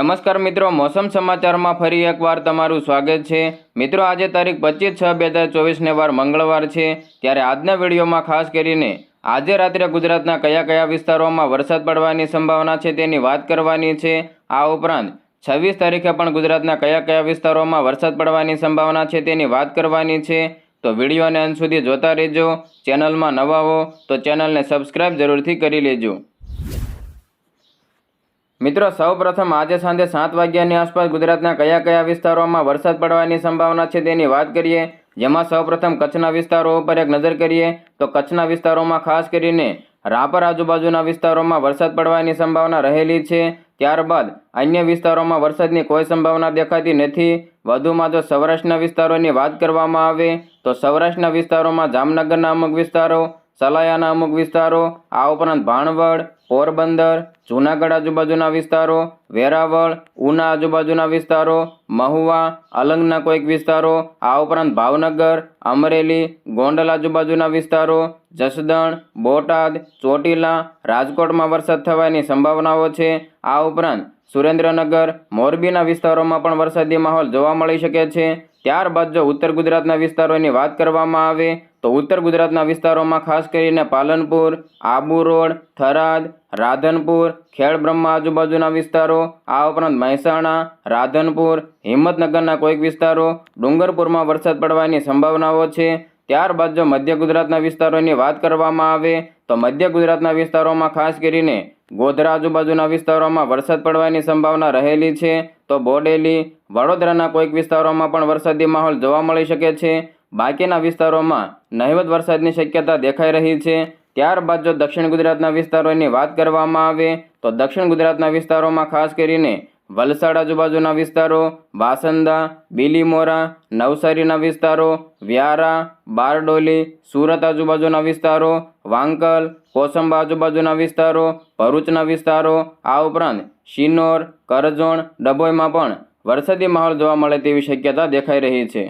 નમસ્કાર મિત્રો, મોસમ સમાચારમાં ફરી એકવાર તમારું સ્વાગત છે. મિત્રો, આજે તારીખ પચીસ છ બે હજાર ચોવીસને વાર મંગળવાર છે. ત્યારે આજના વિડીયોમાં ખાસ કરીને આજે રાત્રે ગુજરાતના કયા કયા વિસ્તારોમાં વરસાદ પડવાની સંભાવના છે તેની વાત કરવાની છે. આ ઉપરાંત છવ્વીસ તારીખે પણ ગુજરાતના કયા કયા વિસ્તારોમાં વરસાદ પડવાની સંભાવના છે તેની વાત કરવાની છે. તો વિડીયોને અંત સુધી જોતા રહેજો. ચેનલમાં નવા હો તો ચેનલને સબસ્ક્રાઈબ જરૂરથી કરી લેજો. મિત્રો, સૌપ્રથમ આજે સાંજે સાત વાગ્યાની આસપાસ ગુજરાતના કયા કયા વિસ્તારોમાં વરસાદ પડવાની સંભાવના છે તેની વાત કરીએ. જેમાં સૌપ્રથમ કચ્છના વિસ્તારો ઉપર એક નજર કરીએ તો કચ્છના વિસ્તારોમાં ખાસ કરીને રાપર આજુબાજુના વિસ્તારોમાં વરસાદ પડવાની સંભાવના રહેલી છે. ત્યારબાદ અન્ય વિસ્તારોમાં વરસાદની કોઈ સંભાવના દેખાતી નથી. વધુમાં જો સૌરાષ્ટ્રના વિસ્તારોની વાત કરવામાં આવે તો સૌરાષ્ટ્રના વિસ્તારોમાં જામનગરના અમુક વિસ્તારો સલાયાના અમુક વિસ્તારો, આ ઉપરાંત ભાણવડ, પોરબંદર, જૂનાગઢ આજુબાજુના વિસ્તારો, વેરાવળ, ઉના આજુબાજુના વિસ્તારો, મહુવા, અલંગના કોઈક વિસ્તારો, આ ઉપરાંત ભાવનગર, અમરેલી, ગોંડલ આજુબાજુના વિસ્તારો, જસદણ, બોટાદ, ચોટીલા, રાજકોટમાં વરસાદ થવાની સંભાવનાઓ છે. આ ઉપરાંત સુરેન્દ્રનગર, મોરબીના વિસ્તારોમાં પણ વરસાદી માહોલ જોવા મળી શકે છે. ત્યારબાદ જો ઉત્તર ગુજરાતના વિસ્તારોની વાત કરવામાં આવે તો ઉત્તર ગુજરાતના વિસ્તારોમાં ખાસ કરીને પાલનપુર, આબુ રોડ, થરાદ, રાધનપુર ખેડબ્રહ્મા આજુબાજુના વિસ્તારો, આ ઉપરાંત મહેસાણા, રાધનપુર, હિંમતનગરના કોઈક વિસ્તારો, ડુંગરપુરમાં વરસાદ પડવાની સંભાવનાઓ છે. ત્યારબાદ જો મધ્ય ગુજરાતના વિસ્તારોની વાત કરવામાં આવે, તો મધ્ય ગુજરાતના વિસ્તારોમાં ખાસ કરીને ગોધરા આજુબાજુના વિસ્તારોમાં વરસાદ પડવાની સંભાવના રહેલી છે. તો બોડેલી, વડોદરાના કોઈક વિસ્તારોમાં પણ વરસાદી માહોલ જોવા મળી શકે છે. બાકીના વિસ્તારોમાં નહિવત વરસાદની શક્યતા દેખાઈ રહી છે. ત્યારબાદ જો દક્ષિણ ગુજરાતના વિસ્તારોની વાત કરવામાં આવે, તો દક્ષિણ ગુજરાતના વિસ્તારોમાં ખાસ કરીને વલસાડ આજુબાજુના વિસ્તારો, વાસંદા, બીલીમોરા, નવસારીના વિસ્તારો, વ્યારા, બારડોલી, સુરત આજુબાજુના વિસ્તારો, વાંકલ, કોસંબા આજુબાજુના વિસ્તારો, ભરૂચના વિસ્તારો, આ ઉપરાંત શિનોર, કરજણ, ડભોઈમાં પણ વરસાદી માહોલ જોવા મળે તેવી શક્યતા દેખાઈ રહી છે.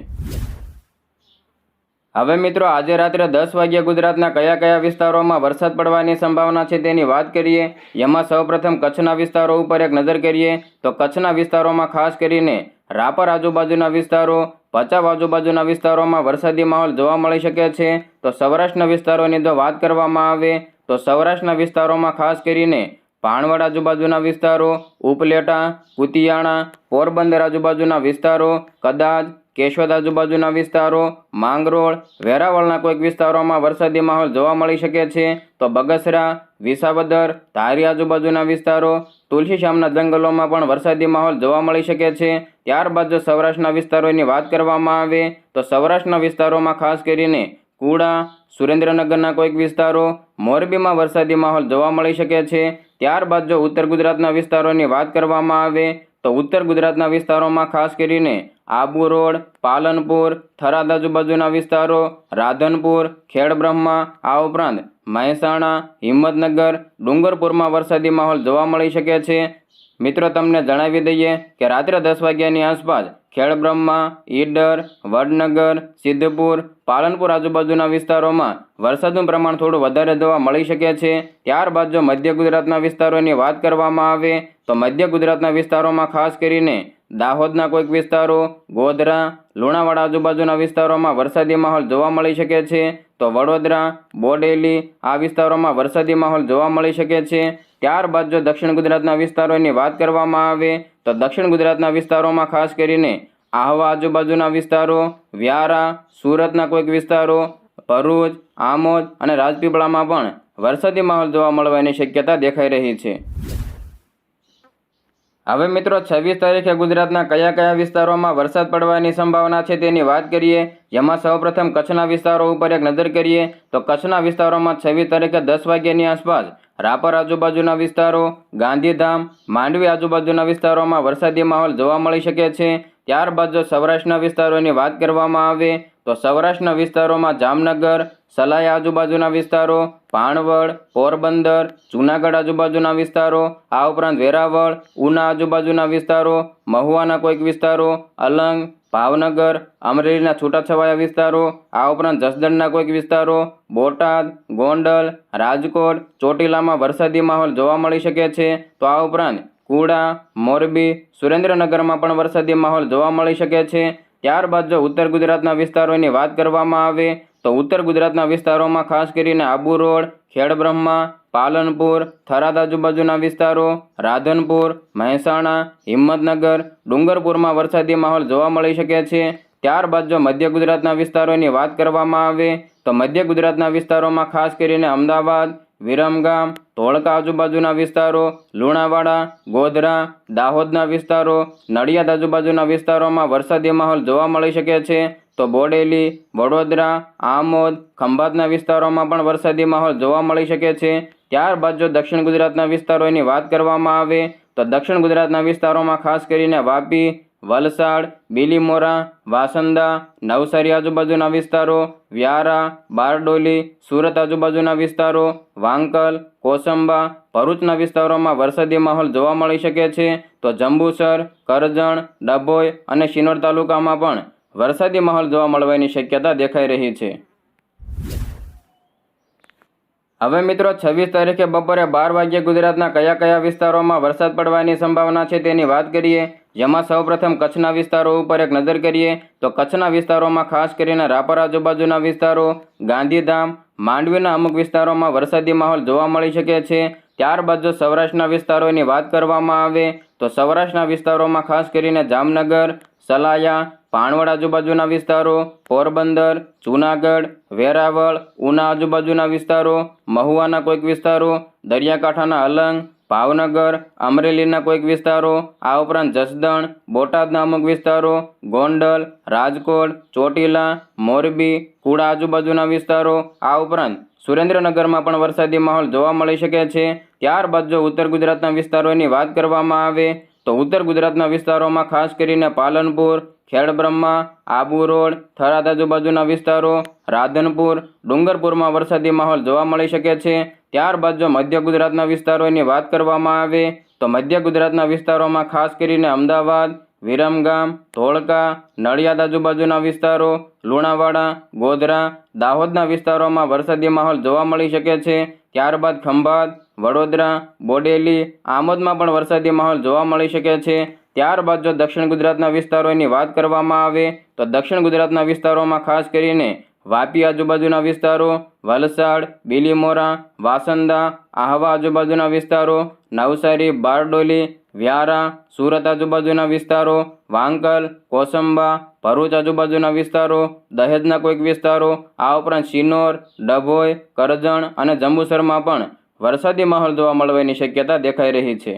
હવે મિત્રો, આજે રાત્રે દસ વાગ્યે ગુજરાતના કયા કયા વિસ્તારોમાં વરસાદ પડવાની સંભાવના છે તેની વાત કરીએ. એમાં સૌપ્રથમ કચ્છના વિસ્તારો ઉપર એક નજર કરીએ તો કચ્છના વિસ્તારોમાં ખાસ કરીને રાપર આજુબાજુના વિસ્તારો ભચાઉ આજુબાજુના વિસ્તારોમાં વરસાદી માહોલ જોવા મળી શકે છે. તો સૌરાષ્ટ્રના વિસ્તારોની જો વાત કરવામાં આવે તો સૌરાષ્ટ્રના વિસ્તારોમાં ખાસ કરીને ભાણવડ આજુબાજુના વિસ્તારો, ઉપલેટા, કુતિયાણા, પોરબંદર આજુબાજુના વિસ્તારો, કદાચ કેશોદ આજુબાજુના વિસ્તારો, માંગરોળ, વેરાવળના કોઈક વિસ્તારોમાં વરસાદી માહોલ જોવા મળી શકે છે. તો બગસરા, વિસાવદર, ધારી આજુબાજુના વિસ્તારો તુલસીશ્યામના જંગલોમાં પણ વરસાદી માહોલ જોવા મળી શકે છે. ત્યારબાદ જો સૌરાષ્ટ્રના વિસ્તારોની વાત કરવામાં આવે, તો સૌરાષ્ટ્રના વિસ્તારોમાં ખાસ કરીને કુડા, સુરેન્દ્રનગરના કોઈક વિસ્તારો, મોરબીમાં વરસાદી માહોલ જોવા મળી શકે છે. ત્યારબાદ જો ઉત્તર ગુજરાતના વિસ્તારોની વાત કરવામાં આવે, તો ઉત્તર ગુજરાતના વિસ્તારોમાં ખાસ કરીને આબુ રોડ પાલનપુર થરાદ આજુબાજુના વિસ્તારો, રાધનપુર, ખેડબ્રહ્મા, આ ઉપરાંત મહેસાણા, હિંમતનગર, ડુંગરપુરમાં વરસાદી માહોલ જોવા મળી શકે છે. મિત્રો, તમને જણાવી દઈએ કે રાત્રે દસ વાગ્યાની આસપાસ ખેડબ્રહ્મા, ઈડર, વડનગર, સિદ્ધપુર, પાલનપુર આજુબાજુના વિસ્તારોમાં વરસાદનું પ્રમાણ થોડું વધારે જોવા મળી શકે છે. ત્યારબાદ જો મધ્ય ગુજરાતના વિસ્તારોની વાત કરવામાં આવે, તો મધ્ય ગુજરાતના વિસ્તારોમાં ખાસ કરીને દાહોદના કોઈક વિસ્તારો, ગોધરા, લુણાવાડા આજુબાજુના વિસ્તારોમાં વરસાદી માહોલ જોવા મળી શકે છે. તો વડોદરા, બોડેલી આ વિસ્તારોમાં વરસાદી માહોલ જોવા મળી શકે છે. ત્યારબાદ જો દક્ષિણ ગુજરાતના વિસ્તારોની વાત કરવામાં આવે, તો દક્ષિણ ગુજરાતના વિસ્તારોમાં ખાસ કરીને આહવા આજુબાજુના વિસ્તારો, વ્યારા, સુરતના કોઈક વિસ્તારો, ભરૂચ, આમોદ અને રાજપીપળામાં પણ વરસાદી માહોલ જોવા મળવાની શક્યતા દેખાઈ રહી છે. હવે મિત્રો, છવ્વીસ તારીખે ગુજરાતના કયા કયા વિસ્તારોમાં વરસાદ પડવાની સંભાવના છે તેની વાત કરીએ, જેમાં સૌપ્રથમ કચ્છના વિસ્તારો ઉપર એક નજર કરીએ, તો કચ્છના વિસ્તારોમાં છવ્વીસ તારીખે દસ વાગ્યાની આસપાસ રાપર આજુબાજુના વિસ્તારો, ગાંધીધામ, માંડવી આજુબાજુના વિસ્તારોમાં વરસાદી માહોલ જોવા મળી શકે છે. ત્યારબાદ જો સૌરાષ્ટ્રના વિસ્તારોની વાત કરવામાં આવે તો સૌરાષ્ટ્રના વિસ્તારોમાં જામનગર સલાયા આજુબાજુના વિસ્તારો ભાણવડ પોરબંદર, જૂનાગઢ આજુબાજુના વિસ્તારો, આ ઉપરાંત વેરાવળ, ઉના આજુબાજુના વિસ્તારો, મહુવાના કોઈક વિસ્તારો, અલંગ, ભાવનગર, અમરેલીના છૂટાછવાયા વિસ્તારો, આ ઉપરાંત જસદણના કોઈક વિસ્તારો, બોટાદ, ગોંડલ, રાજકોટ, ચોટીલામાં વરસાદી માહોલ જોવા મળી શકે છે. તો આ ઉપરાંત કુડા, મોરબી, સુરેન્દ્રનગરમાં પણ વરસાદી માહોલ જોવા મળી શકે છે. ત્યારબાદ જો ઉત્તર ગુજરાતના વિસ્તારોની વાત કરવામાં આવે, તો ઉત્તર ગુજરાતના વિસ્તારોમાં ખાસ કરીને આબુ રોડ, ખેડબ્રહ્મા, પાલનપુર, થરાદ આજુબાજુના વિસ્તારો, રાધનપુર, મહેસાણા, હિંમતનગર, ડુંગરપુરમાં વરસાદી માહોલ જોવા મળી શકે છે. ત્યારબાદ જો મધ્ય ગુજરાતના વિસ્તારોની વાત કરવામાં આવે, તો મધ્ય ગુજરાતના વિસ્તારોમાં ખાસ કરીને અમદાવાદ વિરમગામ, ધોળકા આજુબાજુના વિસ્તારો, લુણાવાડા, ગોધરા, દાહોદના વિસ્તારો, નડિયાદ આજુબાજુના વિસ્તારોમાં વરસાદી માહોલ જોવા મળી શકે છે. તો બોડેલી, વડોદરા, આમોદ, ખંભાતના વિસ્તારોમાં પણ વરસાદી માહોલ જોવા મળી શકે છે. ત્યારબાદ જો દક્ષિણ ગુજરાતના વિસ્તારોની વાત કરવામાં આવે, તો દક્ષિણ ગુજરાતના વિસ્તારોમાં ખાસ કરીને વાપી વલસાડ, બીલીમોરા, વાસંદા, નવસારી આજુબાજુના વિસ્તારો, વ્યારા, બારડોલી, સુરત આજુબાજુના વિસ્તારો, વાંકલ, કોસંબા, ભરૂચના વિસ્તારોમાં વરસાદી માહોલ જોવા મળી શકે છે. તો જંબુસર, કરજણ, ડભોઈ અને શિનોર તાલુકામાં પણ વરસાદી માહોલ જોવા મળવાની શક્યતા દેખાઈ રહી છે. હવે મિત્રો, છવ્વીસ તારીખે બપોરે બાર વાગ્યે ગુજરાતના કયા કયા વિસ્તારોમાં વરસાદ પડવાની સંભાવના છે તેની વાત કરીએ, જેમાં સૌપ્રથમ કચ્છના વિસ્તારો ઉપર એક નજર કરીએ, તો કચ્છના વિસ્તારોમાં ખાસ કરીને રાપર આજુબાજુના વિસ્તારો, ગાંધીધામ, માંડવીના અમુક વિસ્તારોમાં વરસાદી માહોલ જોવા મળી શકે છે. ત્યારબાદ જો સૌરાષ્ટ્રના વિસ્તારોની વાત કરવામાં આવે, તો સૌરાષ્ટ્રના વિસ્તારોમાં ખાસ કરીને જામનગર સલાયા ભાણવડ આજુબાજુના વિસ્તારો, પોરબંદર, જૂનાગઢ, વેરાવળ, ઉના આજુબાજુના વિસ્તારો, મહુવાના કોઈક વિસ્તારો, દરિયાકાંઠાના અલંગ, ભાવનગર, અમરેલીના કોઈક વિસ્તારો, આ ઉપરાંત જસદણ, બોટાદના અમુક વિસ્તારો, ગોંડલ, રાજકોટ, ચોટીલા, મોરબી, કુડા આજુબાજુના વિસ્તારો, આ ઉપરાંત સુરેન્દ્રનગરમાં પણ વરસાદી માહોલ જોવા મળી શકે છે. ત્યારબાદ જો ઉત્તર ગુજરાતના વિસ્તારોની વાત કરવામાં આવે તો ઉત્તર ગુજરાતના વિસ્તારોમાં ખાસ કરીને પાલનપુર, ખેડબ્રહ્મા, આબુ રોડ, થરાદ આજુબાજુના વિસ્તારો, રાધનપુર, ડુંગરપુરમાં વરસાદી માહોલ જોવા મળી શકે છે. ત્યારબાદ જો મધ્ય ગુજરાતના વિસ્તારોની વાત કરવામાં આવે, તો મધ્ય ગુજરાતના વિસ્તારોમાં ખાસ કરીને અમદાવાદ, વિરમગામ, ધોળકા, નડિયાદ આજુબાજુના વિસ્તારો, લુણાવાડા, ગોધરા, દાહોદના વિસ્તારોમાં વરસાદી માહોલ જોવા મળી શકે છે. ત્યારબાદ ખંભાત વડોદરા, બોડેલી, આમોદમાં પણ વરસાદી માહોલ જોવા મળી શકે છે. ત્યારબાદ જો દક્ષિણ ગુજરાતના વિસ્તારોની વાત કરવામાં આવે, તો દક્ષિણ ગુજરાતના વિસ્તારોમાં ખાસ કરીને વાપી આજુબાજુના વિસ્તારો, વલસાડ, બીલીમોરા, વાસંદા, આહવા આજુબાજુના વિસ્તારો, નવસારી, બારડોલી, વ્યારા, સુરત આજુબાજુના વિસ્તારો, વાંકલ, કોસંબા, ભરૂચ આજુબાજુના વિસ્તારો, દહેજના કોઈક વિસ્તારો, આ ઉપરાંત શિનોર, ડભોઈ, કરજણ અને જંબુસરમાં પણ વરસાદી માહોલ જોવા મળવાની શક્યતા દેખાઈ રહી છે.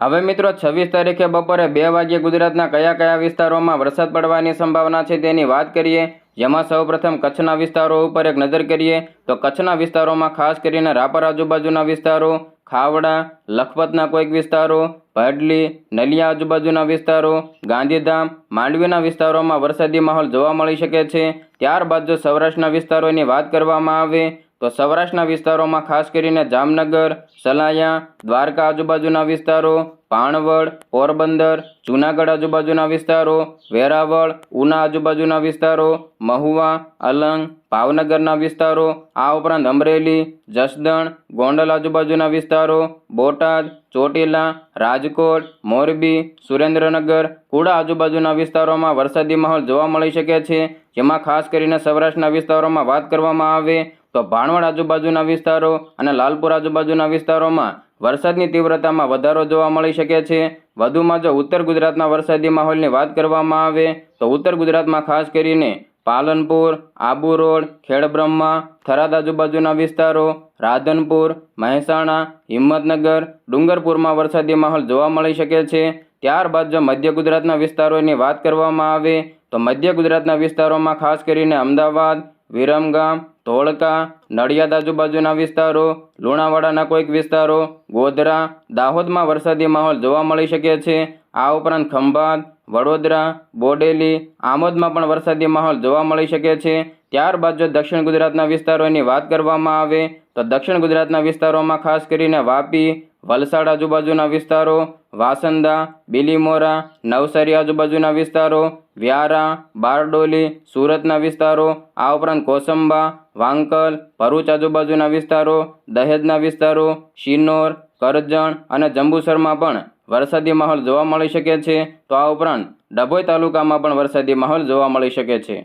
હવે મિત્રો, છવ્વીસ તારીખે બપોરે બે વાગ્યે ગુજરાતના કયા કયા વિસ્તારોમાં વરસાદ પડવાની સંભાવના છે તેની વાત કરીએ, જેમાં સૌપ્રથમ કચ્છના વિસ્તારો ઉપર એક નજર કરીએ, તો કચ્છના વિસ્તારોમાં ખાસ કરીને રાપર આજુબાજુના વિસ્તારો, ખાવડા, લખપતના કોઈક વિસ્તારો, ભડલી, નલિયા આજુબાજુના વિસ્તારો, ગાંધીધામ, માંડવીના વિસ્તારોમાં વરસાદી માહોલ જોવા મળી શકે છે. ત્યારબાદ જો સૌરાષ્ટ્રના વિસ્તારોની વાત કરવામાં આવે તો સૌરાષ્ટ્રના વિસ્તારોમાં ખાસ કરીને જામનગર, સલાયા, દ્વારકા આજુબાજુના વિસ્તારો, પાણવડ, પોરબંદર, જૂનાગઢ આજુબાજુના વિસ્તારો, વેરાવળ, ઉના આજુબાજુના વિસ્તારો, મહુવા, અલંગ, ભાવનગરના વિસ્તારો, આ ઉપરાંત અમરેલી, જસદણ, ગોંડલ આજુબાજુના વિસ્તારો, બોટાદ, ચોટીલા, રાજકોટ, મોરબી, સુરેન્દ્રનગર, કુડા આજુબાજુના વિસ્તારોમાં વરસાદી માહોલ જોવા મળી શકે છે. જેમાં ખાસ કરીને સૌરાષ્ટ્રના વિસ્તારોમાં વાત કરવામાં આવે તો ભાણવડ આજુબાજુના વિસ્તારો અને લાલપુર આજુબાજુના વિસ્તારોમાં વરસાદની તીવ્રતામાં વધારો જોવા મળી શકે છે. વધુમાં જો ઉત્તર ગુજરાતના વરસાદી માહોલની વાત કરવામાં આવે, તો ઉત્તર ગુજરાતમાં ખાસ કરીને પાલનપુર, આબુ રોડ, ખેડબ્રહ્મા, થરાદ આજુબાજુના વિસ્તારો, રાધનપુર, મહેસાણા, હિંમતનગર, ડુંગરપુરમાં વરસાદી માહોલ જોવા મળી શકે છે. ત્યારબાદ જો મધ્ય ગુજરાતના વિસ્તારોની વાત કરવામાં આવે, તો મધ્ય ગુજરાતના વિસ્તારોમાં ખાસ કરીને અમદાવાદ વિરમગામ, ધોળકા, નડિયાદ આજુબાજુના વિસ્તારો, લુણાવાડાના કોઈક વિસ્તારો, ગોધરા, દાહોદમાં વરસાદી માહોલ જોવા મળી શકે છે. આ ઉપરાંત ખંભાત, વડોદરા, બોડેલી, આમોદમાં પણ વરસાદી માહોલ જોવા મળી શકે છે. ત્યારબાદ જો દક્ષિણ ગુજરાતના વિસ્તારોની વાત કરવામાં આવે, તો દક્ષિણ ગુજરાતના વિસ્તારોમાં ખાસ કરીને વાપી વલસાડ આજુબાજુના વિસ્તારો, વાસંદા, બીલીમોરા, નવસારી આજુબાજુના વિસ્તારો, વ્યારા, બારડોલી, સુરતના વિસ્તારો, આ ઉપરાંત કોસંબા, વાંકલ, ભરૂચ આજુબાજુના વિસ્તારો, દહેજના વિસ્તારો, શિનોર, કરજણ અને જંબુસરમાં પણ વરસાદી માહોલ જોવા મળી શકે છે. તો આ ઉપરાંત ડભોઈ તાલુકામાં પણ વરસાદી માહોલ જોવા મળી શકે છે.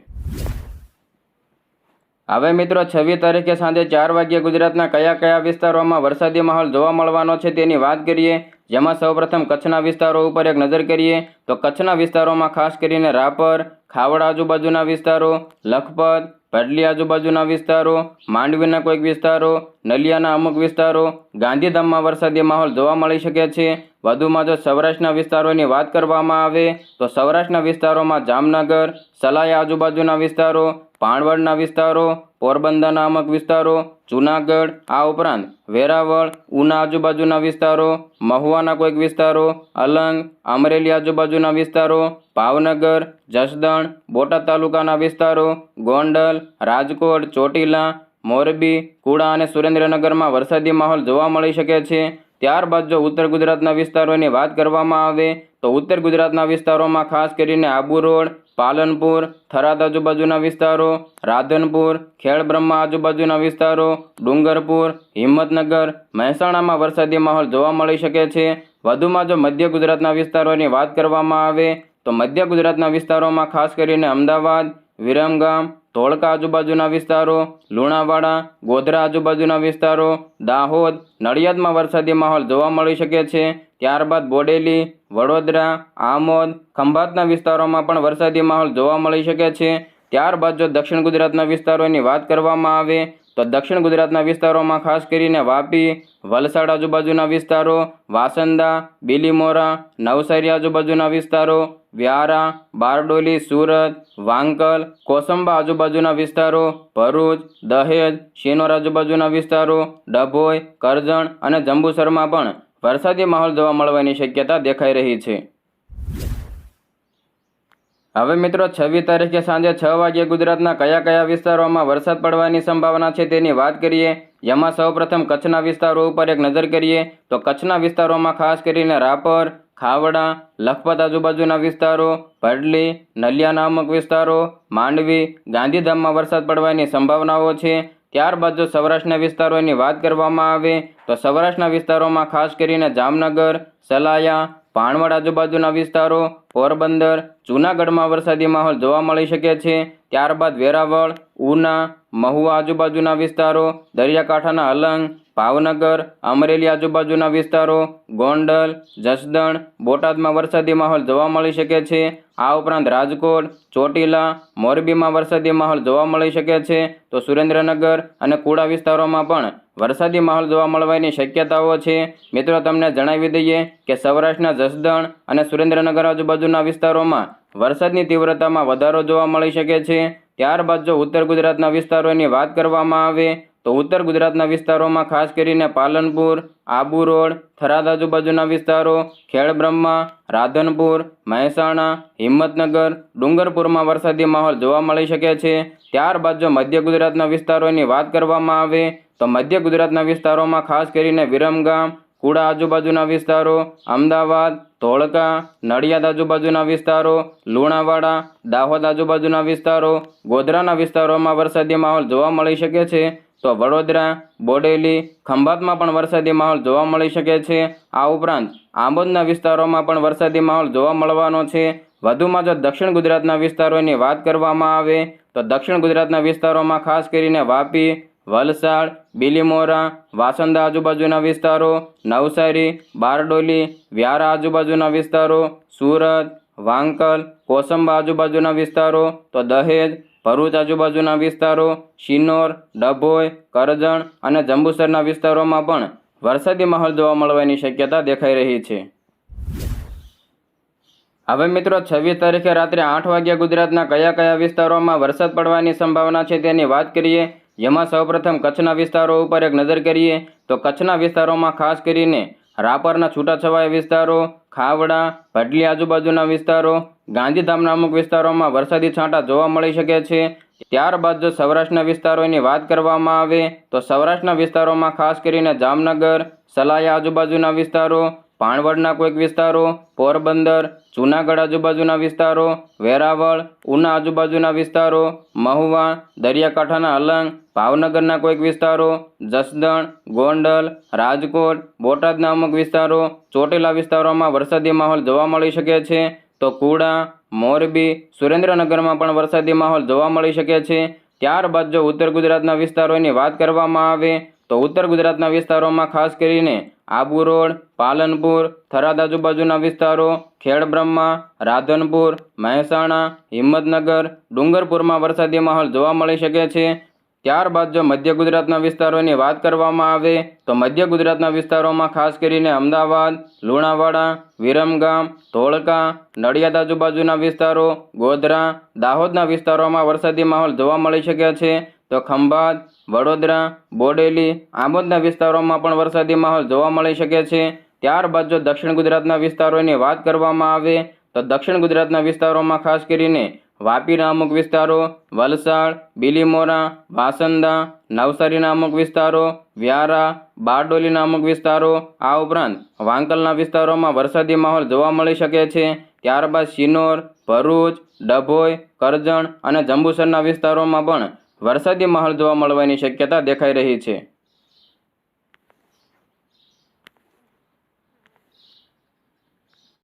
હવે મિત્રો, છવ્વીસ તારીખે સાંજે ચાર વાગ્યે ગુજરાતના કયા કયા વિસ્તારોમાં વરસાદી માહોલ જોવા મળવાનો છે તેની વાત કરીએ. જેમાં સૌપ્રથમ કચ્છના વિસ્તારો ઉપર એક નજર કરીએ તો કચ્છના વિસ્તારોમાં ખાસ કરીને રાપર, ખાવડા આજુબાજુના વિસ્તારો, લખપત, ભડલી આજુબાજુના વિસ્તારો, માંડવીના કોઈક વિસ્તારો, નલિયાના અમુક વિસ્તારો ગાંધીધામમાં વરસાદી માહોલ જોવા મળી શકે છે. વધુમાં જો સૌરાષ્ટ્રના વિસ્તારોની વાત કરવામાં આવે, તો સૌરાષ્ટ્રના વિસ્તારોમાં જામનગર સલાયા આજુબાજુના વિસ્તારો પાણવડના વિસ્તારો, પોરબંદર નામક વિસ્તારો, જૂનાગઢ, આ ઉપરાંત વેરાવળ, ઉના આજુબાજુના વિસ્તારો, મહુવાના કોઈક વિસ્તારો, અલંગ, અમરેલી આજુબાજુના વિસ્તારો, ભાવનગર, જસદણ, બોટાદ તાલુકાના વિસ્તારો, ગોંડલ, રાજકોટ, ચોટીલા, મોરબી, કુડા અને સુરેન્દ્રનગરમાં વરસાદી માહોલ જોવા મળી શકે છે. ત્યારબાદ જો ઉત્તર ગુજરાતના વિસ્તારોની વાત કરવામાં આવે, તો ઉત્તર ગુજરાતના વિસ્તારોમાં ખાસ કરીને આબુ રોડ, પાલનપુર, થરાદ આજુબાજુના વિસ્તારો, રાધનપુર, ખેડબ્રહ્મા આજુબાજુના વિસ્તારો, ડુંગરપુર, હિંમતનગર, મહેસાણામાં વરસાદી માહોલ જોવા મળી શકે છે. વધુમાં જો મધ્ય ગુજરાતના વિસ્તારોની વાત કરવામાં આવે, તો મધ્ય ગુજરાતના વિસ્તારોમાં ખાસ કરીને અમદાવાદ, વિરમગામ ધોળકા આજુબાજુના વિસ્તારો, લુણાવાડા, ગોધરા આજુબાજુના વિસ્તારો, દાહોદ, નડિયાદમાં વરસાદી માહોલ જોવા મળી શકે છે. ત્યારબાદ બોડેલી, વડોદરા, આમોદ, ખંભાતના વિસ્તારોમાં પણ વરસાદી માહોલ જોવા મળી શકે છે. ત્યારબાદ જો દક્ષિણ ગુજરાતના વિસ્તારોની વાત કરવામાં આવે, તો દક્ષિણ ગુજરાતના વિસ્તારોમાં ખાસ કરીને વાપી, વલસાડ આજુબાજુના વિસ્તારો, વાસંદા, બિલીમોરા, નવસારી આજુબાજુના વિસ્તારો વ્યારા, બારડોલી, સુરત, વાંકલ, કોસંબા આજુબાજુના વિસ્તારો, ભરૂચ, દહેજ, શિનોર આજુબાજુના વિસ્તારો, ડભોઈ, કરજણ અને જંબુસરમાં પણ વરસાદી માહોલ જોવા મળવાની શક્યતા દેખાઈ રહી છે. હવે મિત્રો, છવ્વીસ તારીખે સાંજે છ વાગ્યે ગુજરાતના કયા કયા વિસ્તારોમાં વરસાદ પડવાની સંભાવના છે તેની વાત કરીએ. જેમાં સૌપ્રથમ કચ્છના વિસ્તારો ઉપર એક નજર કરીએ તો કચ્છના વિસ્તારોમાં ખાસ કરીને રાપર ખાવડા, લખપત આજુબાજુના વિસ્તારો, ભડલી, નલિયા નામક વિસ્તારો, માંડવી, ગાંધીધામમાં વરસાદ પડવાની સંભાવનાઓ છે. ત્યારબાદ જો સૌરાષ્ટ્રના વિસ્તારોની વાત કરવામાં આવે, તો સૌરાષ્ટ્રના વિસ્તારોમાં ખાસ કરીને જામનગર, સલાયા ભાણવડ આજુબાજુના વિસ્તારો, પોરબંદર, જૂનાગઢમાં વરસાદી માહોલ જોવા મળી શકે છે. ત્યારબાદ વેરાવળ, ઉના, મહુવા આજુબાજુના વિસ્તારો, દરિયાકાંઠાના અલંગ ભાવનગર, અમરેલી આજુબાજુના વિસ્તારો, ગોંડલ, જસદણ, બોટાદમાં વરસાદી માહોલ જોવા મળી શકે છે. આ ઉપરાંત રાજકોટ, ચોટીલા, મોરબીમાં વરસાદી માહોલ જોવા મળી શકે છે. તો સુરેન્દ્રનગર અને કુડા વિસ્તારોમાં પણ વરસાદી માહોલ જોવા મળવાની શક્યતાઓ છે. મિત્રો, તમને જણાવી દઈએ કે સૌરાષ્ટ્રના જસદણ અને સુરેન્દ્રનગર આજુબાજુના વિસ્તારોમાં વરસાદની તીવ્રતામાં વધારો જોવા મળી શકે છે. ત્યારબાદ જો ઉત્તર ગુજરાતના વિસ્તારોની વાત કરવામાં આવે તો ઉત્તર ગુજરાતના વિસ્તારોમાં ખાસ કરીને પાલનપુર, આબુ રોડ, થરાદ આજુબાજુના વિસ્તારો, ખેડબ્રહ્મા, રાધનપુર, મહેસાણા, હિંમતનગર, ડુંગરપુરમાં વરસાદી માહોલ જોવા મળી શકે છે. ત્યારબાદ જો મધ્ય ગુજરાતના વિસ્તારોની વાત કરવામાં આવે, તો મધ્ય ગુજરાતના વિસ્તારોમાં ખાસ કરીને વિરમગામ, કુડા આજુબાજુના વિસ્તારો, અમદાવાદ, ધોળકા, નડિયાદ આજુબાજુના વિસ્તારો, લુણાવાડા, દાહોદ આજુબાજુના વિસ્તારો, ગોધરાના વિસ્તારોમાં વરસાદી માહોલ જોવા મળી શકે છે. તો વડોદરા, બોડેલી, ખંભાતમાં પણ વરસાદી માહોલ જોવા મળી શકે છે. આ ઉપરાંત આંબોદના વિસ્તારોમાં પણ વરસાદી માહોલ જોવા મળવાનો છે. વધુમાં જો દક્ષિણ ગુજરાતના વિસ્તારોની વાત કરવામાં આવે, તો દક્ષિણ ગુજરાતના વિસ્તારોમાં ખાસ કરીને વાપી, વલસાડ, બિલીમોરા, વાસંદા આજુબાજુના વિસ્તારો, નવસારી, બારડોલી, વ્યારા આજુબાજુના વિસ્તારો, સુરત, વાંકલ, કોસંબા આજુબાજુના વિસ્તારો, તો દહેજ ભરૂચ આજુબાજુના વિસ્તારો, શિનોર, ડભોઈ, કરજણ અને જંબુસરના વિસ્તારોમાં પણ વરસાદી માહોલ જોવા મળવાની શક્યતા દેખાઈ રહી છે. હવે મિત્રો, છવ્વીસ તારીખે રાત્રે આઠ વાગ્યા ગુજરાતના કયા કયા વિસ્તારોમાં વરસાદ પડવાની સંભાવના છે તેની વાત કરીએ, જેમાં સૌપ્રથમ કચ્છના વિસ્તારો ઉપર એક નજર કરીએ, તો કચ્છના વિસ્તારોમાં ખાસ કરીને રાપરના છૂટાછવાયા વિસ્તારો, ખાવડા, ભડલી આજુબાજુના વિસ્તારો ગાંધીધામના અમુક વિસ્તારોમાં વરસાદી છાંટા જોવા મળી શકે છે. ત્યારબાદ જો સૌરાષ્ટ્રના વિસ્તારોની વાત કરવામાં આવે, તો સૌરાષ્ટ્રના વિસ્તારોમાં ખાસ કરીને જામનગર, સલાયા આજુબાજુના વિસ્તારો ભાણવડના કોઈક વિસ્તારો, પોરબંદર, જૂનાગઢ આજુબાજુના વિસ્તારો, વેરાવળ, ઉના આજુબાજુના વિસ્તારો, મહુવા, દરિયાકાંઠાના અલંગ, ભાવનગરના કોઈક વિસ્તારો, જસદણ, ગોંડલ, રાજકોટ બોટાદના અમુક વિસ્તારો, ચોટીલા વિસ્તારોમાં વરસાદી માહોલ જોવા મળી શકે છે. તો કુડા, મોરબી, સુરેન્દ્રનગરમાં પણ વરસાદી માહોલ જોવા મળી શકે છે. ત્યારબાદ જો ઉત્તર ગુજરાતના વિસ્તારોની વાત કરવામાં આવે, તો ઉત્તર ગુજરાતના વિસ્તારોમાં ખાસ કરીને આબુ રોડ, પાલનપુર, થરાદ આજુબાજુના વિસ્તારો, ખેડબ્રહ્મા, રાધનપુર, મહેસાણા, હિંમતનગર, ડુંગરપુરમાં વરસાદી માહોલ જોવા મળી શકે છે. ત્યારબાદ જો મધ્ય ગુજરાતના વિસ્તારોની વાત કરવામાં આવે, તો મધ્ય ગુજરાતના વિસ્તારોમાં ખાસ કરીને અમદાવાદ, લુણાવાડા, વિરમગામ, ધોળકા, નડિયાદ આજુબાજુના વિસ્તારો, ગોધરા, દાહોદના વિસ્તારોમાં વરસાદી માહોલ જોવા મળી શકે છે. તો ખંભાત, વડોદરા, બોડેલી, આમોદના વિસ્તારોમાં પણ વરસાદી માહોલ જોવા મળી શકે છે. ત્યારબાદ જો દક્ષિણ ગુજરાતના વિસ્તારોની વાત કરવામાં આવે, તો દક્ષિણ ગુજરાતના વિસ્તારોમાં ખાસ કરીને વાપીના અમુક વિસ્તારો, વલસાડ, બિલીમોરા, વાસંદા નવસારીના અમુક વિસ્તારો, વ્યારા બારડોલીના અમુક વિસ્તારો. આ ઉપરાંત વાંકલના વિસ્તારોમાં વરસાદી માહોલ જોવા મળી શકે છે. ત્યારબાદ શિનોર, ભરૂચ, ડભોઈ, કરજણ અને જંબુસરના વિસ્તારોમાં પણ વરસાદી માહોલ જોવા મળવાની શક્યતા દેખાઈ રહી છે.